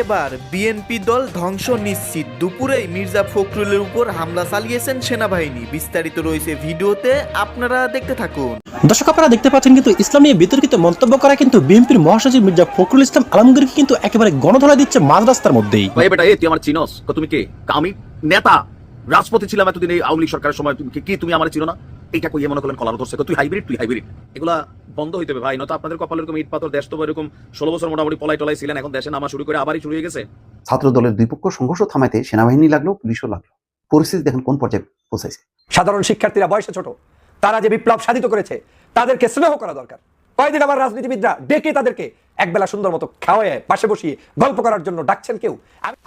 এবার বিএনপি দল ধ্বংস নিশ্চিত। দুপুরেই মির্জা ফখরুলের উপর হামলা চালিয়েছেন সেনাবাহিনী। বিস্তারিত রয়েছে ভিডিওতে আপনারা দেখতে থাকুন। দর্শক আপনারা দেখতে পাচ্ছেন কিন্তু ইসলাম নিয়ে বিতর্কিত মন্তব্য করা কিন্তু বিএনপির মহাসচিব মির্জা ফখরুল ইসলাম আলমগীরকে কিন্তু একেবারে গণধরা দিচ্ছে মাঝ রাস্তার মধ্যেই। ভাই বেটা এ তুই আমার চিনস। তুমি কে আমি নেতা। রাজপথে ছিলাম এতদিন এই আওয়ামী লীগ সরকারের সময়। তুমি কি- কি তুমি আমার চিনো না? এইটা কইয়ে মনে করলেন কলার ধরছে। তুই হাইব্রিড তুই হাইব্রিড এগুলা বন্ধ হইতে হবে ভাই নয়তো আপনাদের কপালে এরকম ইট পাথর দেশ তো এরকম ষোলো বছর মোটামুটি পলাই টলাই ছিলেন এখন দেশে নামা শুরু করে আবারই শুরু হয়ে গেছে। ছাত্র দলের দুই পক্ষ সংঘর্ষ থামাইতে সেনাবাহিনী লাগল পুলিশও লাগল। পরিস্থিতি দেখেন কোন পর্যায়ে পৌঁছাইছে। সাধারণ শিক্ষার্থীরা বয়সে ছোট তারা যে বিপ্লব সাধিত করেছে তাদেরকে স্নেহ করা দরকার। কয়েকদিন আমার রাজনীতিবিদরা ডেকে তাদেরকে একবেলা সুন্দর মতো খাওয়ায় পাশে বসিয়ে গল্প করার জন্য ডাকছেন কেউ?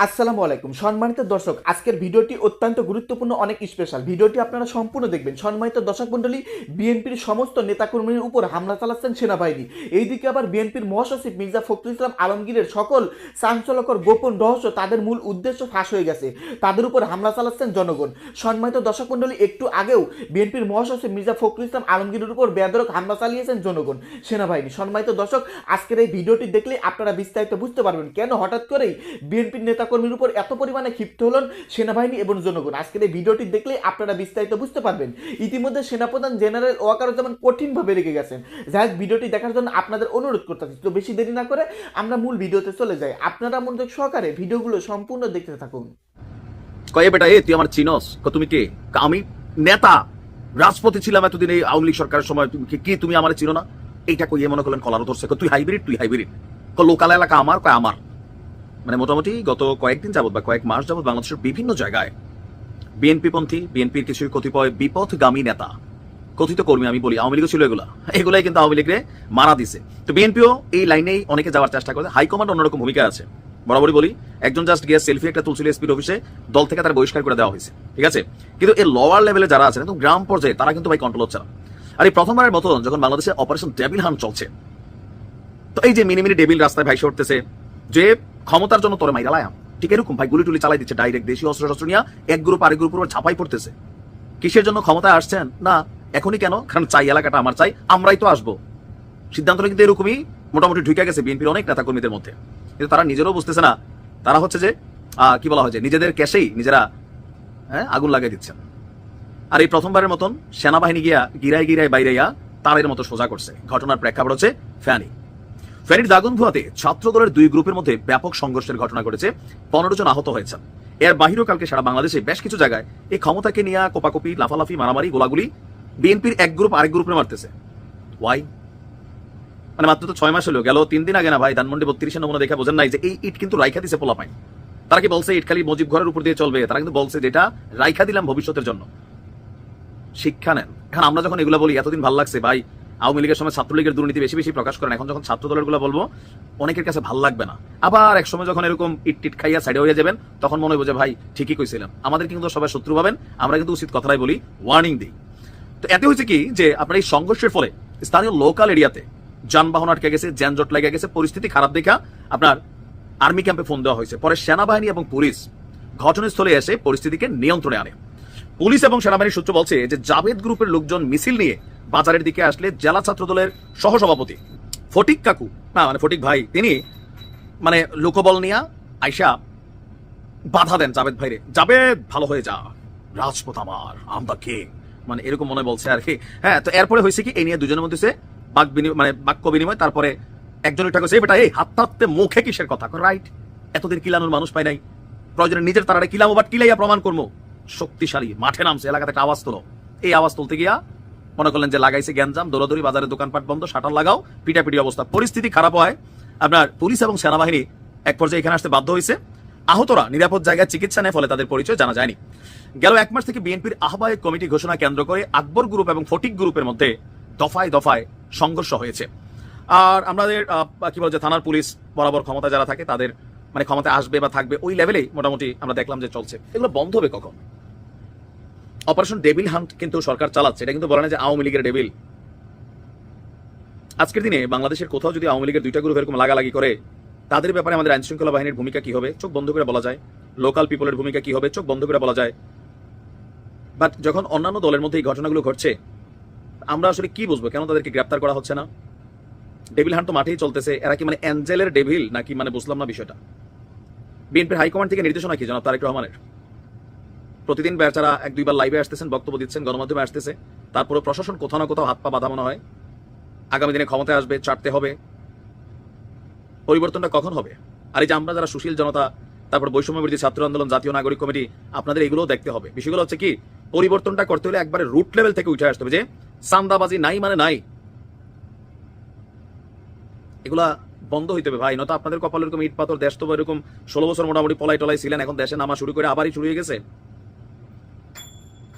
আসসালামু আলাইকুম। সম্মানিত দর্শক, আজকের ভিডিওটি অত্যন্ত গুরুত্বপূর্ণ, অনেক স্পেশাল ভিডিওটি আপনারা সম্পূর্ণ দেখবেন। সম্মানিত দর্শক মণ্ডলী, বিএনপির সমস্ত নেতাকর্মীর উপর হামলা চালাচ্ছেন সেনাবাহিনী। এইদিকে আবার বিএনপির মহাসচিব মির্জা ফখরুল ইসলাম আলমগীরের সকল চাঞ্চল্যকর গোপন রহস্য তাদের মূল উদ্দেশ্য ফাঁস হয়ে গেছে। তাদের উপর হামলা চালাচ্ছেন জনগণ। সম্মানিত দর্শক মণ্ডলী, একটু আগেও বিএনপির মহাসচিব মির্জা ফখরুল ইসলাম আলমগীরের উপর বেদরক হামলা চালিয়েছেন জনগণ, সেনাবাহিনী। সম্মানিত দর্শক, আজকের এই ভিডিওটি দেখলে আপনারা বিস্তারিত বুঝতে পারবেন কেন হঠাৎ করেই বিএনপির নেতাকর্মীর উপর এত পরিমাণে ক্ষিপ্ত হলেন সেনাবাহিনী এবং জনগণ। আজকের এই ভিডিওটি দেখলে আপনারা বিস্তারিত বুঝতে পারবেন। ইতিমধ্যে সেনাপ্রধান জেনারেল ওয়াকারুজ্জামান কঠিনভাবে রেগে গেছেন। যাই ভিডিওটি দেখার জন্য আপনাদের অনুরোধ করতেছি, তো বেশি দেরি না করে আমরা মূল ভিডিওতে চলে যাই। আপনারা মনোযোগ সহকারে ভিডিওগুলো সম্পূর্ণ দেখতে থাকুন। কয়ে বেটা, এ, তুই আমার চিনস? তুমি কে? আমি নেতা। রাজপথে ছিলাম এতদিন এই আওয়ামী লীগ সরকারের সময়। তুমি কি, তুমি আমার চিনো না? এইটা কইয়ে মনে করলেন কলার ধরছে। তুই হাইব্রিড তুই হাইব্রিড কো লোকাল এলাকা আমার, কয়, আমার। মানে মোটামুটি গত কয়েকদিন যাবত বা কয়েক মাস যাবত বাংলাদেশের বিভিন্ন জায়গায় বিএনপি পন্থী, বিএনপির কিছু কতিপয় বিপথগামী নেতা, কথিত কর্মী, আমি বলি, আওয়ামী লীগও ছিল এগুলা, এগুলাই কিন্তু আওয়ামী লীগরে মারা দিছে। তো বিএনপিও এই লাইনেই অনেকে যাওয়ার চেষ্টা করে। হাইকমান্ড অন্যরকম ভূমিকা আছে। বরাবরই বলি, একজন জাস্ট গিয়ে সেলফি একটা তুলছিল এসপির অফিসে দল থেকে তার বহিষ্কার করে দেওয়া হয়েছে। ঠিক আছে? কিন্তু এই লোয়ার লেভেলে যারা আছেন, একদম গ্রাম পর্যায়ে, তারা কিন্তু ভাই কন্ট্রোল হচ্ছে না। আর এই প্রথমবারের মতন যখন বাংলাদেশে অপারেশন ডেভিল হান চলছে, তো এই যে মিনি মিনি ডেভিল রাস্তায় ভাইসে উঠতেছে, যে ক্ষমতার জন্য তোরে মাইরা লায়াম। ঠিক এরকম ভাই গুলি টুলি চালাই দিচ্ছে ডাইরেক্ট দেশীয় অস্ত্র শস্ত্র নিয়ে এক গ্রুপ আরেক উপর ঝাঁপাই পড়তেছে। কিসের জন্য ক্ষমতায় আসছেন? না, এখনই কেন? কারণ চাই, এলাকাটা আমার চাই, আমরাই তো আসব। সিদ্ধান্তটা কিন্তু এরকমই, মোটামুটি ঢুকে গেছে বিএনপির অনেক নেতা কর্মীদের মধ্যে। কিন্তু তারা নিজেরাও বুঝতেছে না। তারা হচ্ছে যে কি বলা হয় যে, নিজেদের ক্যাশেই নিজেরা হ্যাঁ আগুন লাগিয়ে দিচ্ছেন। আর এই প্রথমবারের মতন সেনাবাহিনী গিয়া গিরায় গিরায় বাইরাইয়া তারের মতো সোজা করছে। ঘটনার প্রেক্ষাপট হচ্ছে ফ্যানি ফেনীর দাগনভুয়াতে ছাত্র দলের দুই গ্রুপের মধ্যে ব্যাপক সংঘর্ষের ঘটনা ঘটেছে। পনেরো জন আহত হয়েছেন। এর বাহিরেও কালকে সারা বাংলাদেশে বেশ কিছু জায়গায় এই ক্ষমতাকে নিয়ে কোপাকুপি, লাফালাফি, মারামারি, গোলাগুলি বিএনপির এক গ্রুপ আরেক গ্রুপে মারতেছে। ওয়াই মানে মাত্র তো ছয় মাস হলো, গেল তিন দিন আগে না ভাই, ধানমন্ডি বত্রিশের নমুনা দেখে বোঝেন নাই যে এই ইট কিন্তু রাইখা দিছে পোলা পাই তারা কি বলছে, ইট খালি মজিব ঘরের উপর দিয়ে চলবে? তারা কিন্তু বলছে যেটা রাইখা দিলাম ভবিষ্যতের জন্য। শিক্ষা নেন। এখন আমরা যখন এগুলো বলি, এতদিন ভালো লাগছে, ভাই, আওয়ামী লীগের সময় ছাত্রলীগের দুর্নীতি বেশি বেশি প্রকাশ করেন, এখন যখন ছাত্র দলেরগুলো বলব, অনেকের কাছে ভালো লাগবে না। আবার এক সময় যখন এরকম ইট টিট খাইয়া সাইডে হয়ে যাবেন, তখন মনে হবে যে, ভাই, ঠিকই কইছিলাম। আমাদের কিন্তু সবাই শত্রু পাবেন আমরা কিন্তু উচিত কথাটাই বলি ওয়ার্নিং দিই। তো এতে হয়েছে কি যে, আপনার এই সংঘর্ষের ফলে স্থানীয় লোকাল এরিয়াতে যানবাহন আটকে গেছে, যানজট লেগে গেছে, পরিস্থিতি খারাপ দেখা আপনার আর্মি ক্যাম্পে ফোন দেওয়া হয়েছে। পরে সেনাবাহিনী এবং পুলিশ ঘটনাস্থলে এসে পরিস্থিতিকে নিয়ন্ত্রণে আনে। পুলিশ এবং সেনাবাহিনীর সূত্র বলছে যে জাভেদ গ্রুপের লোকজন মিছিল নিয়ে বাজারের দিকে আসলে জেলা ছাত্র দলের সহসভাপতি ফটিক কাকু, না মানে ফটিক ভাই, তিনি মানে লোকবল নিয়া আইসা বাধা দেন জাভেদ ভাইরে। জাভেদ, ভালো হয়ে যা। রাজপথ আমার আম দা কিং মানে এরকম মনে বলছে আর কি। হ্যাঁ তো এরপরে হয়েছে কি, এই নিয়ে দুজনের মধ্যে বাক বিনিময় মানে বাক্য বিনিময়, তারপরে একজন উঠা কইছে বেটা, এই হাত হাততে মুখে কিসের কথা? রাইট এতদিন কিলানোর মানুষ পাই নাই। প্রয়োজনে নিজের তারারে কিলামো বাট কিলাইয়া প্রমাণ করব শক্তিশালী, মাঠে নামছে, এলাকাতে একটা আওয়াজ তোলো। এই আওয়াজ তুলতে গিয়া মনে করলেন যে লাগাইছে গ্যাঞ্জাম দৌড়াদৌড়ি বাজারে দোকানপাট বন্ধ, শাটার লাগাও, পিটাপিটি অবস্থা। পরিস্থিতি খারাপ হয়। আপনার পুলিশ এবং সেনাবাহিনী এক পর্যায়ে এখানে আসতে বাধ্য হয়েছে। আহতরা নিরাপদ জায়গায় চিকিৎসা নেয়, ফলে তাদের পরিচয় জানা যায়নি। গেল এক মাস থেকে বিএনপির আহ্বায়ক কমিটি ঘোষণা কেন্দ্র করে আকবর গ্রুপ এবং ফটিক গ্রুপের মধ্যে দফায় দফায় সংঘর্ষ হয়েছে। আর আমাদের কি বলে যে থানার পুলিশ বরাবর ক্ষমতা যারা থাকে, তাদের মানে ক্ষমতা আসবে বা থাকবে, ওই লেভেলেই মোটামুটি আমরা দেখলাম যে চলছে। এগুলো বন্ধ হবে কখন? অপারেশন ডেভিল হান্ট কিন্তু সরকার চালাচ্ছে। এটা কিন্তু বলে না যে আওয়ামী লীগের ডেভিল। আজকের দিনে বাংলাদেশের কোথাও যদি আওয়ামী লীগের দুইটা গ্রুপ এরকম লাগালাগি করে, তাদের ব্যাপারে আমাদের আইন শৃঙ্খলা বাহিনীর ভূমিকা কি হবে? চোখ বন্ধ করে বলা যায়। লোকাল পিপলের ভূমিকা কি হবে? চোখ বন্ধ করে বলা যায়। বাট যখন অন্যান্য দলের মধ্যে এই ঘটনাগুলো ঘটছে, আমরা আসলে কি বুঝব? কেন তাদেরকে গ্রেপ্তার করা হচ্ছে না? ডেভিল হান্ট তো মাঠেই চলতেছে। এরা কি মানে অ্যাঞ্জেলের ডেভিল? নাকি মানে বুঝলাম না বিষয়টা। বিএনপির হাইকমান্ড থেকে নির্দেশনা কি, জনাব তারেক রহমানের? প্রতিদিন বেচারা এক দুইবার লাইভে আসতেছেন, বক্তব্য দিচ্ছেন, গণমাধ্যমে আসতেছে তারপরে প্রশাসন কোথাও না কোথাও হাত পা বাঁধা মনে হয়। আগামী দিনে ক্ষমতায় আসবে, চাটতে হবে। পরিবর্তনটা কখন হবে? আর এই যে আমরা যারা সুশীল জনতা, তারপর বৈষম্য বিরোধী ছাত্র আন্দোলন, জাতীয় নাগরিক কমিটি, আপনাদের এগুলোও দেখতে হবে। বিষয়গুলো হচ্ছে কি, পরিবর্তনটা করতে হলে একবারে রুট লেভেল থেকে উঠে আসতে হবে যে সান্দাবাজি নাই মানে নাই। এগুলা বন্ধ হইতে হবে ভাই, নয়তো আপনাদের কপাল এরকম ইট পাথর দেশ তো এরকম ষোলো বছর মোটামুটি পলাই টলাই ছিলেন, এখন দেশে নামা শুরু করে আবারই শুরু হয়ে গেছে।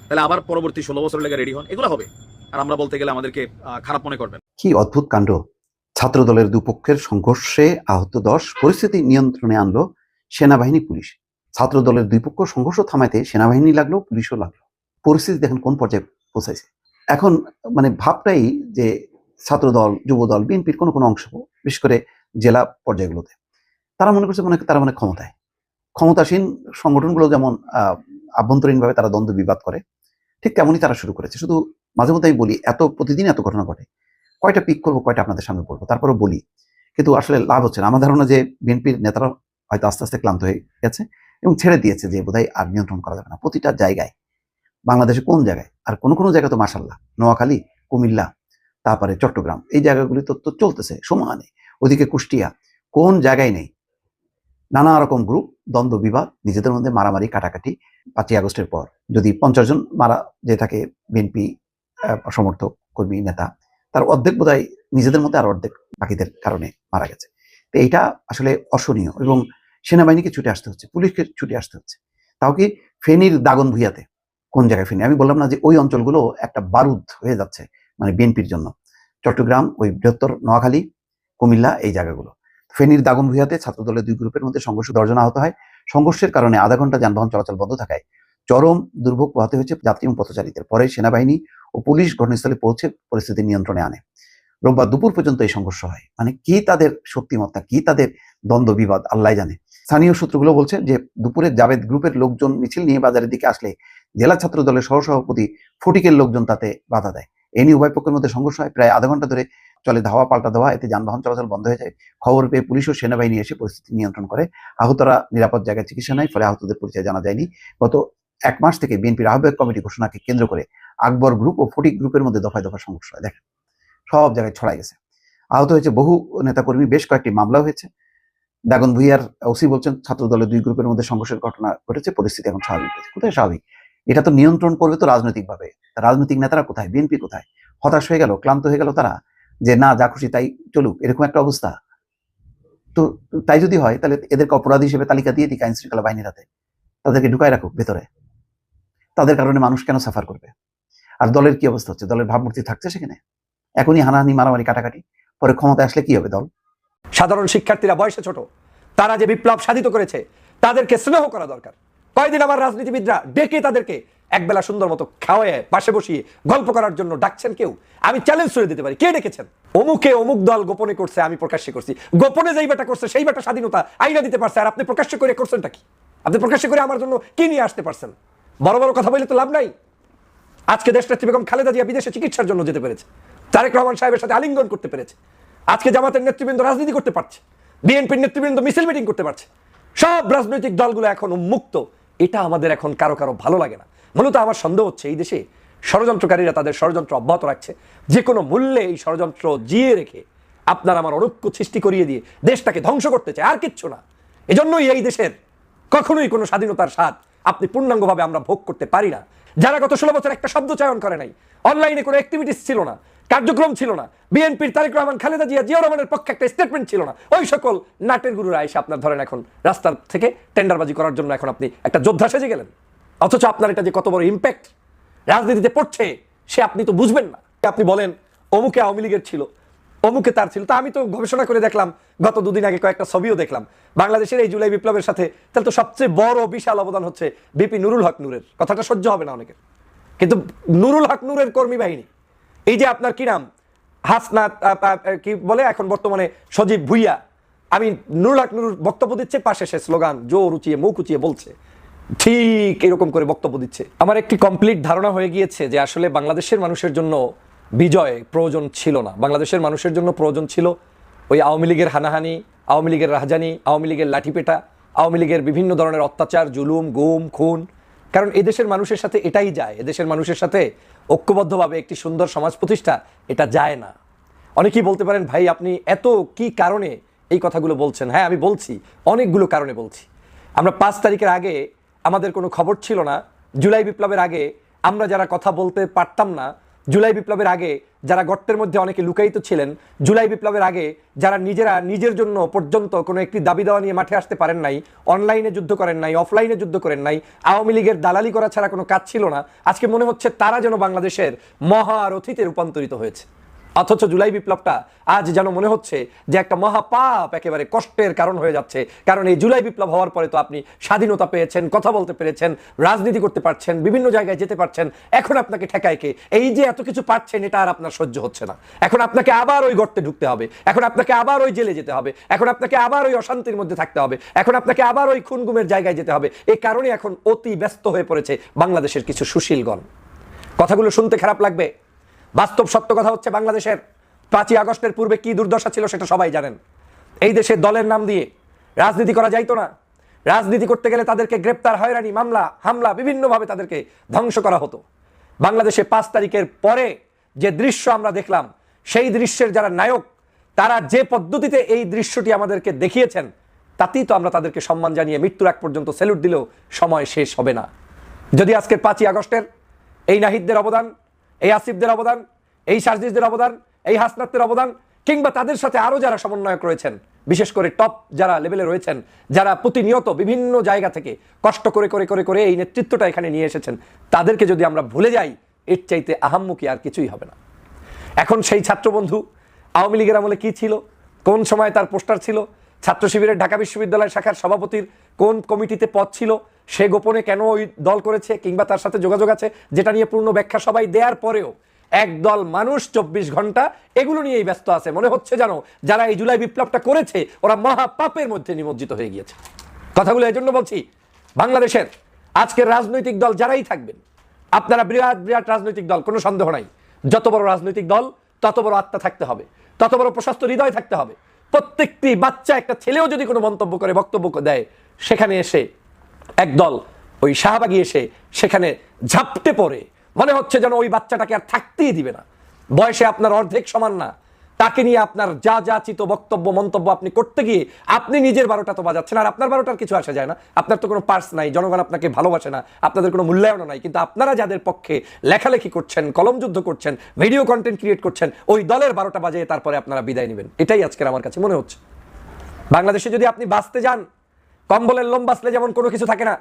তাহলে আবার পরবর্তী ষোলো বছর লেগে রেডি হন। এগুলো হবে। আর আমরা বলতে গেলে আমাদেরকে খারাপ মনে করবেন কি অদ্ভুত কাণ্ড। ছাত্র দলের দুপক্ষের সংঘর্ষে আহত দশ, পরিস্থিতি নিয়ন্ত্রণে আনলো সেনাবাহিনী পুলিশ। ছাত্র দলের দুই পক্ষ সংঘর্ষ থামাইতে সেনাবাহিনী লাগল, পুলিশও লাগল। পরিস্থিতি দেখেন কোন পর্যায়ে পৌঁছাইছে। এখন মানে ভাবটাই যে ছাত্র দল যুব দল বিএনপির কোনো কোনো অংশ, বিশেষ করে জেলা পর্যায়গুলোতে, তারা মনে করছে মনে তারা মানে ক্ষমতায়। ক্ষমতাসীন সংগঠনগুলো যেমন আভ্যন্তরীণভাবে তারা দ্বন্দ্ব বিবাদ করে ঠিক তেমনই তারা শুরু করেছে। শুধু মাঝে মধ্যে আমি বলি, এত প্রতিদিন এত ঘটনা ঘটে। কয়টা পিক করব, কয়টা আপনাদের সামনে বলব? তারপরে বলি। কিন্তু আসলে লাভ হচ্ছে না। আমার ধারণা যে বিএনপির নেতারা হয়তো আস্তে আস্তে ক্লান্ত হয়ে গেছে এবং ছেড়ে দিয়েছে যে বোধহয় আর নিয়ন্ত্রণ করা যাবে না। প্রতিটা জায়গায় বাংলাদেশে কোন জায়গায়, আর কোনো কোনো জায়গায় তো মাসাল্লাহ নোয়াখালী, কুমিল্লা, তারপরে চট্টগ্রাম, এই জায়গাগুলি তো তো চলতেছে সমানে। ওদিকে কুষ্টিয়া, কোন জায়গায় নেই? নানা রকম গ্রুপ দ্বন্দ্ব, বিবাদ, নিজেদের মধ্যে মারামারি, কাটাকাটি পাঁচই আগস্টের পর। যদি পঞ্চাশ জন মারা যে থাকে বিএনপি সমর্থক, কর্মী, নেতা, তার অর্ধেক বোধহয় নিজেদের মধ্যে আর অর্ধেক বাকিদের কারণে মারা গেছে। তো এইটা আসলে অসহনীয় এবং সেনাবাহিনীকে ছুটে আসতে হচ্ছে, পুলিশকে ছুটে আসতে হচ্ছে। তাও কি ফেনীর দাগন ভুইয়াতে? কোন জায়গায় ফেনী? আমি বললাম না যে ওই অঞ্চলগুলো একটা বারুদ হয়ে যাচ্ছে মানে বিএনপির জন্য। চট্টগ্রাম, ওই বৃহত্তর নোয়াখালী, কুমিল্লা, এই জায়গাগুলো। ফেনীর ভুইয়াতে ছাত্রদলের দুই গ্রুপের মধ্যে সংঘর্ষ দর্জন আহত হয়। সংঘর্ষের কারণে আধা ঘণ্টা যানবাহন চলাচল বন্ধ থাকায় চরম দুর্ভোগ পোহাতে হয়েছে যাত্রী এবং পথচারীদের। পরে সেনাবাহিনী ও পুলিশ ঘটনাস্থলে পৌঁছে পরিস্থিতি নিয়ন্ত্রণে আনে। রোববার দুপুর পর্যন্ত এই সংঘর্ষ হয়। মানে কি তাদের শক্তিমত্তা, কি তাদের দ্বন্দ্ব, বিবাদ, আল্লাহ জানে। স্থানীয় সূত্রগুলো বলছে যে দুপুরে জাভেদ গ্রুপের লোকজন মিছিল নিয়ে বাজারের দিকে আসলে জেলা ছাত্র দলের সহসভাপতি ফটিকের লোকজন তাতে বাধা দেয়। এ নিয়ে উভয় পক্ষের মধ্যে সংঘর্ষ হয়। প্রায় আধা ঘণ্টা ধরে চলে ধাওয়া, পাল্টা দেওয়া এতে যানবাহন চলাচল বন্ধ হয়ে যায়। খবর পেয়ে পুলিশ ও সেনাবাহিনী এসে পরিস্থিতি নিয়ন্ত্রণ করে। আহতরা নিরাপদ জায়গায় চিকিৎসা নেয়, ফলে আহতদের পরিচয় জানা যায়নি। গত এক মাস থেকে বিএনপির আহ্বায়ক কমিটি ঘোষণাকে কেন্দ্র করে আকবর গ্রুপ ও ফটিক গ্রুপের মধ্যে দফায় দফা সংঘর্ষ হয়। দেখেন, সব জায়গায় ছড়াই গেছে। আহত হয়েছে বহু নেতাকর্মী, বেশ কয়েকটি মামলা হয়েছে। দাগন ভুইয়ার ওসি বলছেন ছাত্র দলের দুই গ্রুপের মধ্যে সংঘর্ষের ঘটনা ঘটেছে, পরিস্থিতি এখন স্বাভাবিক। কোথায় স্বাভাবিক? এটা তো নিয়ন্ত্রণ করবে তো রাজনৈতিকভাবে। রাজনৈতিক নেতারা কোথায়? বিএনপি কোথায়? হতাশ হয়ে গেল, ক্লান্ত হয়ে গেল তারা? যে না, যা খুশি তাই চলুক, এরকম একটা অবস্থা। তো তাই যদি হয়, তাহলে এদেরকে অপরাধী হিসেবে তালিকা দিয়ে দিক আইন শৃঙ্খলা বাহিনীর হাতে। তাদেরকে ঢুকায় রাখুক ভেতরে। তাদের কারণে মানুষ কেন সাফার করবে? আর দলের কি অবস্থা হচ্ছে? দলের ভাবমূর্তি থাকছে সেখানে? এখনই হানাহানি, মারামারি, কাটাকাটি। পরে ক্ষমতায় আসলে কি হবে দল? সাধারণ শিক্ষার্থীরা বয়সে ছোট। তারা যে বিপ্লব সাধিত করেছে, তাদেরকে স্নেহ করা দরকার। কয়দিন আমার রাজনীতিবিদরা ডেকে তাদেরকে একবেলা সুন্দর মতো খাওয়ায়, পাশে বসিয়ে গল্প করার জন্য ডাকছেন কেউ? আমি চ্যালেঞ্জ করে দিতে পারি। কে ডেকেছেন? অমুকে অমুক দল গোপনে করছে, আমি প্রকাশ্যে করছি। গোপনে যেই বেটা করছে, সেই বেটা স্বাধীনতা আইনা দিতে পারছে, আর আপনি প্রকাশ্যে করে করছেনটা কি? আপনি প্রকাশ্যে করে আমার জন্য কি নিয়ে আসতে পারছেন? বড় বড় কথা বললে তো লাভ নাই। আজকে দেশনেত্রী বেগম খালেদা জিয়া বিদেশে চিকিৎসার জন্য যেতে পেরেছে। তারেক রহমান সাহেবের সাথে আলিঙ্গন করতে পেরেছে। আজকে জামাতের নেতৃবৃন্দ রাজনীতি করতে পারছে। বিএনপির নেতৃবৃন্দ মিছিল মিটিং করতে পারছে। সব রাজনৈতিক দলগুলো এখন মুক্ত এটা আমাদের এখন কারও কারও ভালো লাগে না। মূলত আমার সন্দেহ হচ্ছে এই দেশে ষড়যন্ত্রকারীরা তাদের ষড়যন্ত্র অব্যাহত রাখছে। যে কোনো মূল্যে এই ষড়যন্ত্র জিয়ে রেখে আপনার আমার অনৈক্য সৃষ্টি করিয়ে দিয়ে দেশটাকে ধ্বংস করতে চায়, আর কিচ্ছু না। এজন্যই এই দেশের কখনোই কোনো স্বাধীনতার স্বাদ আপনি পূর্ণাঙ্গভাবে আমরা ভোগ করতে পারি না। যারা গত ষোলো বছর একটা শব্দ চয়ন করে নাই অনলাইনে কোনো অ্যাক্টিভিটিস ছিল না কার্যক্রম ছিল না। বিএনপির তারেক রহমান, খালেদা জিয়া জিয়া রহমানের পক্ষে একটা স্টেটমেন্ট ছিল না। ওই সকল নাটের গুরুরা এসে আপনার ধরেন এখন রাস্তার থেকে টেন্ডারবাজি করার জন্য এখন আপনি একটা যোদ্ধা সেজে গেলেন। অথচ আপনার এটা যে কত বড় ইম্প্যাক্ট রাজনীতিতে পড়ছে, সে আপনি তো বুঝবেন না। আপনি বলেন, অমুকে আওয়ামী লীগের ছিল, অমুকে তার ছিল। তা আমি তো গবেষণা করে দেখলাম, গত দুদিন আগে কয়েকটা ছবিও দেখলাম। বাংলাদেশের এই জুলাই বিপ্লবের সাথে তাহলে তো সবচেয়ে বড় বিশাল অবদান হচ্ছে বিপি নুরুল হক নূরের। কথাটা সহ্য হবে না অনেকের। কিন্তু নুরুল হক নূরের কর্মী বাহিনী এই যে আপনার কি নাম? হাসনাত কি বলে এখন বর্তমানে? সজীব ভুইয়া। আমি নুরুল হক নুরুর বক্তব্য দিচ্ছে, পাশে সে স্লোগান জোর উঁচিয়ে মুখ উঁচিয়ে বলছে। ঠিক এরকম করে বক্তব্য দিচ্ছে। আমার একটি কমপ্লিট ধারণা হয়ে গিয়েছে যে আসলে বাংলাদেশের মানুষের জন্য বিজয় প্রয়োজন ছিল না। বাংলাদেশের মানুষের জন্য প্রয়োজন ছিল ওই আওয়ামী লীগের হানাহানি, আওয়ামী লীগের রাজধানী আওয়ামী লীগের লাঠিপেটা, আওয়ামী লীগের বিভিন্ন ধরনের অত্যাচার, জুলুম, গুম, খুন। কারণ এদেশের মানুষের সাথে এটাই যায়। এদেশের মানুষের সাথে ঐক্যবদ্ধভাবে একটি সুন্দর সমাজ প্রতিষ্ঠা, এটা যায় না। অনেকেই বলতে পারেন, ভাই, আপনি এত কি কারণে এই কথাগুলো বলছেন? হ্যাঁ আমি বলছি, অনেকগুলো কারণে বলছি। আমরা পাঁচ তারিখের আগে আমাদের কোনো খবর ছিল না। জুলাই বিপ্লবের আগে আমরা যারা কথা বলতে পারতাম না জুলাই বিপ্লবের আগে যারা গর্তের মধ্যে অনেকে লুকায়িত ছিলেন, জুলাই বিপ্লবের আগে যারা নিজেরা নিজের জন্য পর্যন্ত কোনো একটি দাবি দেওয়া নিয়ে মাঠে আসতে পারেন নাই অনলাইনে যুদ্ধ করেন নাই অফলাইনে যুদ্ধ করেন নাই, আওয়ামী লীগের দালালি করা ছাড়া কোনো কাজ ছিল না। আজকে মনে হচ্ছে তারা যেন বাংলাদেশের মহা মহারথীতে রূপান্তরিত হয়েছে। অথচ জুলাই বিপ্লবটা আজ যেন মনে হচ্ছে যে একটা মহাপাপ একেবারে কষ্টের কারণ হয়ে যাচ্ছে। কারণ এই জুলাই বিপ্লব হওয়ার পরে তো আপনি স্বাধীনতা পেয়েছেন, কথা বলতে পেরেছেন, রাজনীতি করতে পারছেন, বিভিন্ন জায়গায় যেতে পারছেন। এখন আপনাকে ঠেকায় কে? এই যে এত কিছু পাচ্ছেন, এটা আর আপনার সহ্য হচ্ছে না। এখন আপনাকে আবার ওই গর্তে ঢুকতে হবে। এখন আপনাকে আবার ওই জেলে যেতে হবে। এখন আপনাকে আবার ওই অশান্তির মধ্যে থাকতে হবে। এখন আপনাকে আবার ওই খুনগুমের জায়গায় যেতে হবে। এই কারণে এখন অতি ব্যস্ত হয়ে পড়েছে বাংলাদেশের কিছু সুশীলগণ। কথাগুলো শুনতে খারাপ লাগবে? বাস্তব সত্য কথা হচ্ছে বাংলাদেশের পাঁচই আগস্টের পূর্বে কি দুর্দশা ছিল সেটা সবাই জানেন। এই দেশে দলের নাম দিয়ে রাজনীতি করা যাইতো না। রাজনীতি করতে গেলে তাদেরকে গ্রেপ্তার, হয়রানি, মামলা, হামলা বিভিন্নভাবে তাদেরকে ধ্বংস করা হতো। বাংলাদেশে পাঁচ তারিখের পরে যে দৃশ্য আমরা দেখলাম, সেই দৃশ্যের যারা নায়ক, তারা যে পদ্ধতিতে এই দৃশ্যটি আমাদেরকে দেখিয়েছেন, তাতেই তো আমরা তাদেরকে সম্মান জানিয়ে মৃত্যুর আগ পর্যন্ত স্যালুট দিলেও সময় শেষ হবে না। যদি আজকের পাঁচই আগস্টের এই নাহিদদের অবদান এই আসিফদের অবদান, এই সার্জিসদের অবদান, এই হাসনাতের অবদান, কিংবা তাদের সাথে আরও যারা সমন্বয়ক রয়েছেন, বিশেষ করে টপ যারা লেভেলে রয়েছেন, যারা প্রতিনিয়ত বিভিন্ন জায়গা থেকে কষ্ট করে করে করে করে এই নেতৃত্বটা এখানে নিয়ে এসেছেন, তাদেরকে যদি আমরা ভুলে যাই, এর চাইতে আহাম্মুখী আর কিছুই হবে না। এখন সেই ছাত্রবন্ধু আওয়ামী লীগের আমলে কী ছিল? কোন সময় তার পোস্টার ছিল? ছাত্র শিবিরের ঢাকা বিশ্ববিদ্যালয় শাখার সভাপতির কোন কমিটিতে পদ ছিল? সে গোপনে কেন ওই দল করেছে কিংবা তার সাথে যোগাযোগ আছে, যেটা নিয়ে পূর্ণ ব্যাখ্যা সবাই দেওয়ার পরেও একদল মানুষ চব্বিশ ঘণ্টা এগুলো নিয়েই ব্যস্ত আছে। মনে হচ্ছে যেন যারা এই জুলাই বিপ্লবটা করেছে, ওরা মহাপাপের মধ্যে নিমজ্জিত হয়ে গিয়েছে। কথাগুলো এই জন্য বলছি, বাংলাদেশের আজকের রাজনৈতিক দল যারাই থাকবেন, আপনারা বিরাট বিরাট রাজনৈতিক দল, কোনো সন্দেহ নাই। যত বড় রাজনৈতিক দল, তত বড় আত্মা থাকতে হবে। তত বড় প্রশস্ত হৃদয় থাকতে হবে। প্রত্যেকটি বাচ্চা, একটা ছেলেও যদি কোনো মন্তব্য করে, বক্তব্য দেয়, সেখানে এসে একদল ওই শাহবাগি এসে সেখানে ঝাপটে পড়ে। মনে হচ্ছে যেন ওই বাচ্চাটাকে আর থাকতেই দিবে না। বয়সে আপনার অর্ধেক সমান না। তাকে নিয়ে আপনার যা যা চিত বক্তব্য, মন্তব্য আপনি করতে গিয়ে আপনি নিজের বারোটা তো বাজাচ্ছেন, আর আপনার বারোটার কিছু আসা যায় না। আপনার তো কোনো পার্স নাই, জনগণ আপনাকে ভালোবাসে না, আপনাদের কোনো মূল্যায়ন নাই। কিন্তু আপনারা যাদের পক্ষে লেখালেখি করছেন, কলম যুদ্ধ করছেন, ভিডিও কন্টেন্ট ক্রিয়েট করছেন, ওই দলের বারোটা বাজে তারপরে আপনারা বিদায় নেবেন। এটাই আজকের আমার কাছে মনে হচ্ছে। বাংলাদেশে যদি আপনি বাঁচতে যান কম্বলের লোম বাঁচলে যেমন কোনো কিছু থাকে না,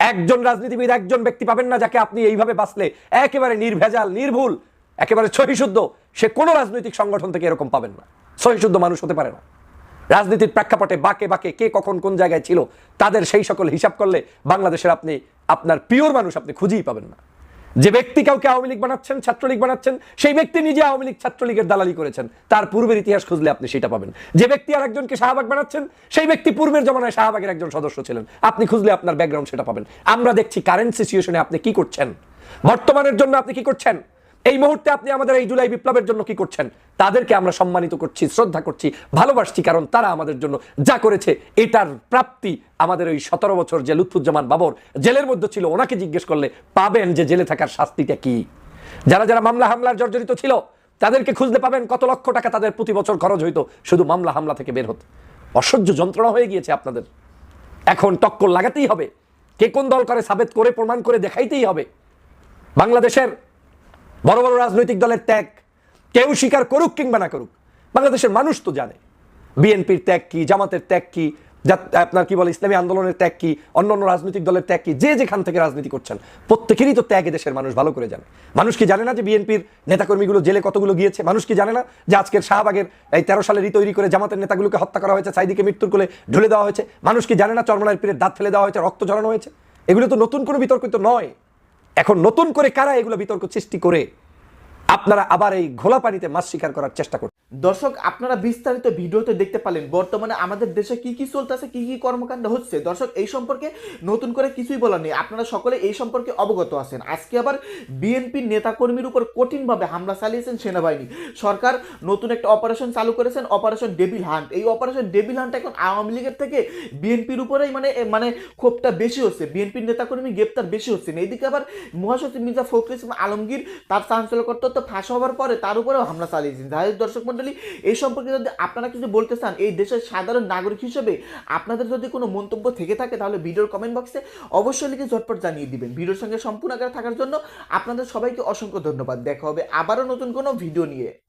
একজন রাজনীতিবিদ একজন ব্যক্তি পাবেন না যাকে আপনি এইভাবে বাঁচলে। একেবারে নির্ভেজাল, নির্ভুল, একেবারে সহিশুদ্ধ, সে কোনো রাজনৈতিক সংগঠন থেকে এরকম পাবেন না। সহিশুদ্ধ মানুষ হতে পারে না। রাজনীতির প্রেক্ষাপটে বাকে বাকে কে কখন কোন জায়গায় ছিল, তাদের সেই সকল হিসাব করলে বাংলাদেশের আপনি, আপনার পিওর মানুষ আপনি খুঁজেই পাবেন না। যে ব্যক্তি কাউকে আওয়ামী লীগ বানাচ্ছেন, ছাত্রলীগ বানাচ্ছেন, সেই ব্যক্তি নিজে আওয়ামী লীগ ছাত্রলীগের দালালি করেছেন। তার পূর্বের ইতিহাস খুঁজলে আপনি সেটা পাবেন। যে ব্যক্তি আর একজনকে শাহবাগ বানাচ্ছেন, সেই ব্যক্তি পূর্বের জমানায় শাহবাগের একজন সদস্য ছিলেন। আপনি খুঁজলে আপনার ব্যাকগ্রাউন্ড সেটা পাবেন। আমরা দেখছি কারেন্ট সিচুয়েশনে আপনি কি করছেন? বর্তমানের জন্য আপনি কি করছেন? এই মুহূর্তে আপনি আমাদের এই জুলাই বিপ্লবের জন্য কি করছেন? তাদেরকে আমরা সম্মানিত করছি, শ্রদ্ধা করছি, ভালোবাসছি, কারণ তারা আমাদের জন্য যা করেছে, এটার প্রাপ্তি আমাদের ওই সতেরো বছর যে লুৎফুজ্জামান বাবর জেলের মধ্যে ছিল, ওনাকে জিজ্ঞেস করলে পাবেন যে জেলে থাকার শাস্তিটা কি? যারা যারা মামলা হামলার জর্জরিত ছিল, তাদেরকে খুঁজতে পাবেন কত লক্ষ টাকা তাদের প্রতি বছর খরচ হইতো, শুধু মামলা হামলা থেকে বের হতে। অসহ্য যন্ত্রণা হয়ে গিয়েছে আপনাদের। এখন টক্কর লাগাতেই হবে। কে কোন দল করে সাবেত করে প্রমাণ করে দেখাইতেই হবে। বাংলাদেশের বড় বড় রাজনৈতিক দলের ত্যাগ। কেউ স্বীকার করুক কিংবা না করুক, বাংলাদেশের মানুষ তো জানে। বিএনপির ত্যাগ কি, জামাতের ত্যাগ কি আপনার কি বলে, ইসলামী আন্দোলনের ত্যাগ কি অন্য অন্য রাজনৈতিক দলের ত্যাগ কি, যে যেখান থেকে রাজনীতি করছেন, প্রত্যেকেরই তো ত্যাগ দেশের মানুষ ভালো করে জানে। মানুষ কি জানে না যে বিএনপির নেতাকর্মীগুলো জেলে কতগুলো গিয়েছে? মানুষ কি জানে না যে আজকের শাহবাগের এই তেরো সালেরই তৈরি করে জামাতের নেতাগুলোকে হত্যা করা হয়েছে, সাইদিকে মৃত্যুর কোলে ঢুলে দেওয়া হয়েছে? মানুষ কি জানে না চরমলার পীরের দাঁত ফেলে দেওয়া হয়েছে, রক্ত ঝরানো হয়েছে? এগুলো তো নতুন কোনো বিতর্কিত নয়। এখন নতুন করে কারা এগুলো বিতর্ক সৃষ্টি করে আপনারা আবার এই ঘোলা পানিতে মাছ শিকার করার চেষ্টা করছেন দর্শক, আপনারা বিস্তারিত ভিডিওতে দেখতে পারলেন বর্তমানে আমাদের দেশে কি কি চলতেছে, কি কি কর্মকাণ্ড হচ্ছে। দর্শক, এই সম্পর্কে নতুন করে কিছুই বলার নেই। আপনারা সকলে এই সম্পর্কে অবগত আছেন। আজকে আবার বিএনপির নেতাকর্মীর উপর কঠিনভাবে হামলা চালিয়েছেন সেনাবাহিনী। সরকার নতুন একটা অপারেশন চালু করেছেন, অপারেশন ডেভিল হান্ট। এই অপারেশন ডেভিল হান্ট এখন আওয়ামী লীগের থেকে বিএনপির উপরেই মানে মানে ক্ষোভটা বেশি হচ্ছে। বিএনপির নেতাকর্মী গ্রেপ্তার বেশি হচ্ছে। না এদিকে আবার মহাসচিব মির্জা ফখরুল ইসলাম আলমগীর তার চাঞ্চল্যকর্তৃত্ব ফাঁস হওয়ার পরে তার উপরেও হামলা চালিয়েছেন। যাই দর্শক মন্ডলী এই সম্পর্কে যদি আপনারা কিছু বলতে চান, এই দেশের সাধারণ নাগরিক হিসেবে আপনাদের যদি কোনো মন্তব্য থেকে থাকে, তাহলে ভিডিওর কমেন্ট বক্সে অবশ্যই লিখে ঝটপট জানিয়ে দিবেন। ভিডিওর সঙ্গে সম্পূর্ণ আকারে থাকার জন্য আপনাদের সবাইকে অসংখ্য ধন্যবাদ। দেখা হবে আবারও নতুন কোনো ভিডিও নিয়ে।